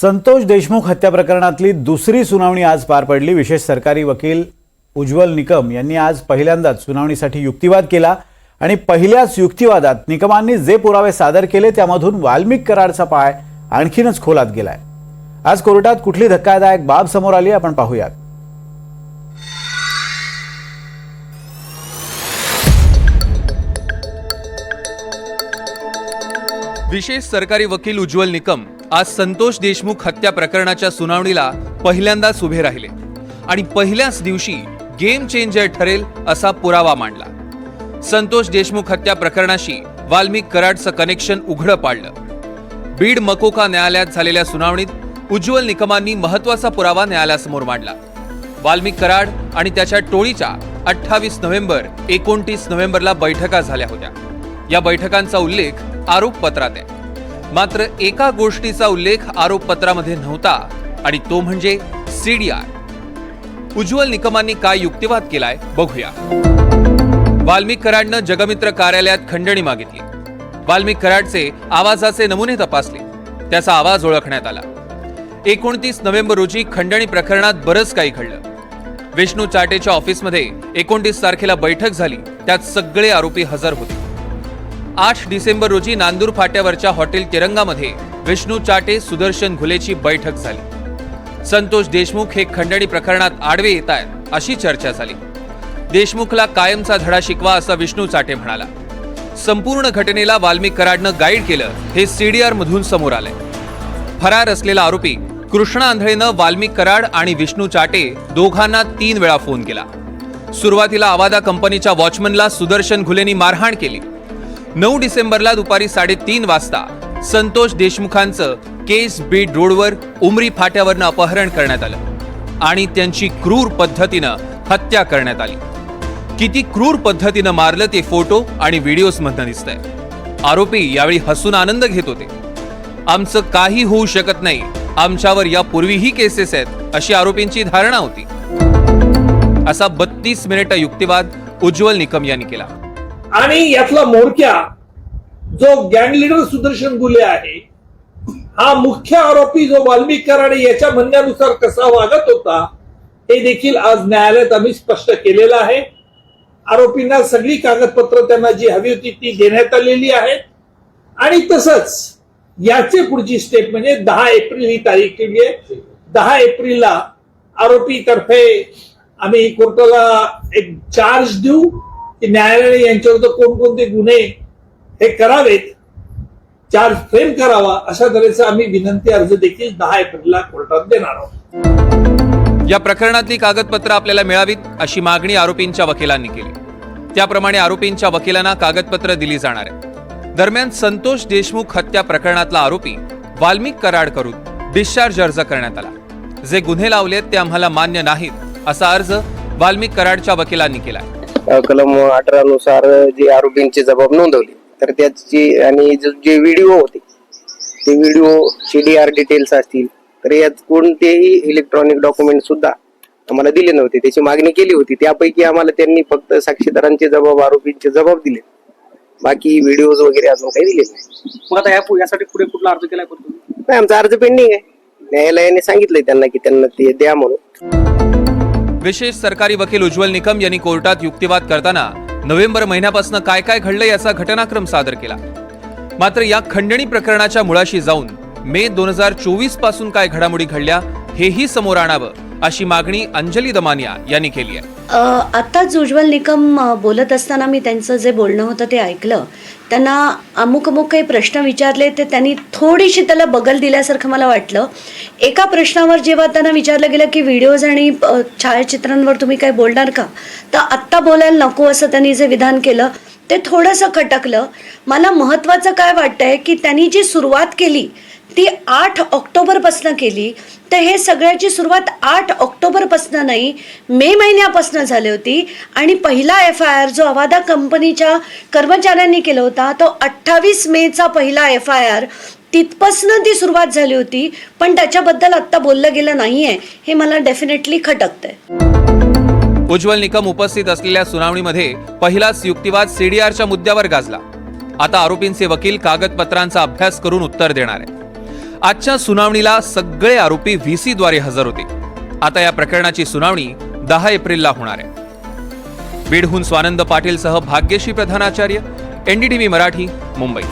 संतोष देशमुख हत्या प्रकरणातली दुसरी सुनावणी आज पार पडली. विशेष सरकारी वकील उज्ज्वल निकम यांनी आज पहिल्यांदाच सुनावणीसाठी युक्तिवाद केला आणि पहिल्याच युक्तिवादात निकमांनी जे पुरावे सादर केले त्यामधून वाल्मिक करारचा पाय आणखीनच खोलात गेलाय. आज कोर्टात कुठली धक्कादायक बाब समोर आली आपण पाहूयात. विशेष सरकारी वकील उज्ज्वल निकम आज संतोष देशमुख हत्या प्रकरणाच्या सुनावणीला पहिल्यांदाच उभे राहिले. आणि पहिल्याच दिवशी गेम चेंजर ठरेल असा पुरावा मांडला. संतोष देशमुख हत्या प्रकरणाशी वाल्मिक कराडचं कनेक्शन उघडं पाडलं. बीड मकोका न्यायालयात झालेल्या सुनावणीत उज्ज्वल निकमांनी महत्त्वाचा पुरावा न्यायालयासमोर मांडला. वाल्मिक कराड आणि त्याच्या टोळीच्या अठ्ठावीस नोव्हेंबर एकोणतीस नोव्हेंबरला बैठका झाल्या होत्या. या बैठकांचा उल्लेख आरोपपत्रात आहे. मात्र एका गोष्टीचा उल्लेख आरोपपत्रामध्ये नव्हता आणि तो म्हणजे सीडीआर उज्ज्वल निकमांनी काय युक्तिवाद केलाय बघूया. वाल्मिक कराडनं जगमित्र कार्यालयात खंडणी मागितली. वाल्मिक कराडचे आवाजाचे नमुने तपासले. त्याचा आवाज ओळखण्यात आला. एकोणतीस नोव्हेंबर रोजी खंडणी प्रकरणात बरंच काही घडलं. विष्णू चाटेच्या ऑफिसमध्ये एकोणतीस तारखेला बैठक झाली त्यात सगळे आरोपी हजर होते. आठ डिसेंबर रोजी नांदूर फाट्यावरच्या हॉटेल तिरंगामध्ये विष्णू चाटे सुदर्शन घुलेची बैठक झाली. संतोष देशमुख हे खंडणी प्रकरणात आडवे येत आहेत अशी चर्चा झाली. देशमुखला कायमचा धडा शिकवा असं विष्णू चाटे म्हणाला. संपूर्ण घटनेला वाल्मिक कराडनं गाईड केलं हे सीडीआर मधून समोर आलंय. फरार असलेला आरोपी कृष्णा आंधळेनं वाल्मिक कराड आणि विष्णू चाटे दोघांना तीन वेळा फोन केला. सुरुवातीला आवादा कंपनीच्या वॉचमनला सुदर्शन घुलेनी मारहाण केली. नऊ डिसेंबरला दुपारी साडेतीन वाजता संतोष देशमुखांचं केस बीड रोडवर उमरी फाट्यावरनं अपहरण करण्यात आलं आणि त्यांची क्रूर पद्धतीनं हत्या करण्यात आली. किती क्रूर पद्धतीनं मारलं ते फोटो आणि व्हिडिओज मधनं दिसतंय. आरोपी यावेळी हसून आनंद घेत होते. आमचं काही होऊ शकत नाही. आमच्यावर यापूर्वीही केसेस आहेत अशी आरोपींची धारणा होती. असा बत्तीस मिनिट युक्तिवाद उज्ज्वल निकम यांनी केला. आणि यातला मोरक्या जो गँग लिडर सुदर्शन गुले आहे हा मुख्य आरोपी जो वाल्मिक कराडे याच्या म्हणण्यानुसार कसा वागत होता हे देखील आज न्यायालयात आम्ही स्पष्ट केलेलं आहे. आरोपींना सगळी कागदपत्र त्यांना जी हवी होती ती देण्यात आलेली आहेत. आणि तसंच याचे पुढची स्टेप म्हणजे दहा एप्रिल ही तारीख केली आहे. दहा एप्रिलला आरोपी तर्फे आम्ही कोर्टाला एक चार्ज देऊ. की न्यायालयाने यांच्याविरुद्ध कोणकोणते गुन्हे हे करावेत चार्ज फ्रेम करावा अशा तऱ्हेचा आम्ही विनंती अर्ज देखील दहा एप्रिलला कोर्टात देणार आहोत. या प्रकरणातली कागदपत्र आपल्याला मिळावीत अशी मागणी आरोपींच्या वकिलांनी केली. त्याप्रमाणे आरोपींच्या वकिलांना कागदपत्र दिली जाणार आहेत. दरम्यान संतोष देशमुख हत्या प्रकरणातला आरोपी वाल्मिक कराड करून डिस्चार्ज अर्ज करण्यात आला. जे गुन्हे लावलेत ते आम्हाला मान्य नाहीत असा अर्ज वाल्मिक कराडच्या वकिलांनी केला कलम अठरा नुसार जे आरोपींचे जबाब नोंदवले. तर त्याची आणि जो- जे व्हिडिओ होते ते व्हिडिओ सीडीआर डिटेल्स असतील तर यात कोणतेही इलेक्ट्रॉनिक डॉक्युमेंट सुद्धा आम्हाला दिले नव्हते. त्याची मागणी केली होती. त्यापैकी आम्हाला त्यांनी फक्त साक्षीदारांचे जबाब आरोपींचे जबाब दिले. बाकी व्हिडिओज वगैरे अजून काही दिले नाही. मग आता या यासाठी पुढे कुठला अर्ज तुम्ही? नाही, आमचा अर्ज पेंडिंग आहे. न्यायालयाने सांगितलंय त्यांना की त्यांना ते द्या म्हणून. विशेष सरकारी वकील उज्ज्वल निकम यांनी कोर्टात युक्तिवाद करताना नोव्हेंबर महिन्यापासून काय काय घडलं याचा घटनाक्रम सादर केला. मात्र या खंडणी प्रकरणाच्या मुळाशी जाऊन मे दोन हजार चोवीसपासून काय घडामोडी घडल्या हेही समोर आणावं. अशी मागणी अंजली दमानिया यांनी केली आहे. आत्ताच उज्ज्वल निकम बोलत असताना मी त्यांचं जे बोलणं होतं ते ऐकलं. त्यांना अमुक अमुक काही प्रश्न विचारले ते त्यांनी थोडीशी त्याला बगल दिल्यासारखं मला वाटलं. एका प्रश्नावर जेव्हा त्यांना विचारलं गेलं की व्हिडिओज आणि छायाचित्रांवर तुम्ही काही बोलणार का? तर आत्ता बोलायला नको असं त्यांनी जे विधान केलं ते थोडंसं खटकलं. मला महत्त्वाचं काय वाटतंय की त्यांनी जी सुरुवात केली ती आठ ऑक्टोबरपासनं केली. तर हे सगळ्याची सुरुवात आठ ऑक्टोबरपासनं नाही मे महिन्यापासनं झाली होती. आणि पहिला एफ आय आर जो अवादा कंपनीच्या कर्मचाऱ्यांनी केला होता तो अठ्ठावीस मेचा पहिला एफ आय आर. तिथपासनं ती सुरुवात झाली होती पण त्याच्याबद्दल आत्ता बोललं गेलं नाही आहे हे मला डेफिनेटली खटकतंय. उज्ज्वल निकम उपस्थित असलेल्या सुनावणीमध्ये पहिलाच युक्तिवाद सीडीआरच्या मुद्द्यावर गाजला. आता आरोपींचे वकील कागदपत्रांचा अभ्यास करून उत्तर देणार आहे आजच्या सुनावणीला सगळे आरोपी व्ही सीद्वारे हजर होते. आता या प्रकरणाची सुनावणी दहा एप्रिलला होणार आहे. बीडहून स्वानंद पाटीलसह भाग्यश्री प्रधानाचार्य एनडीटीव्ही मराठी मुंबई.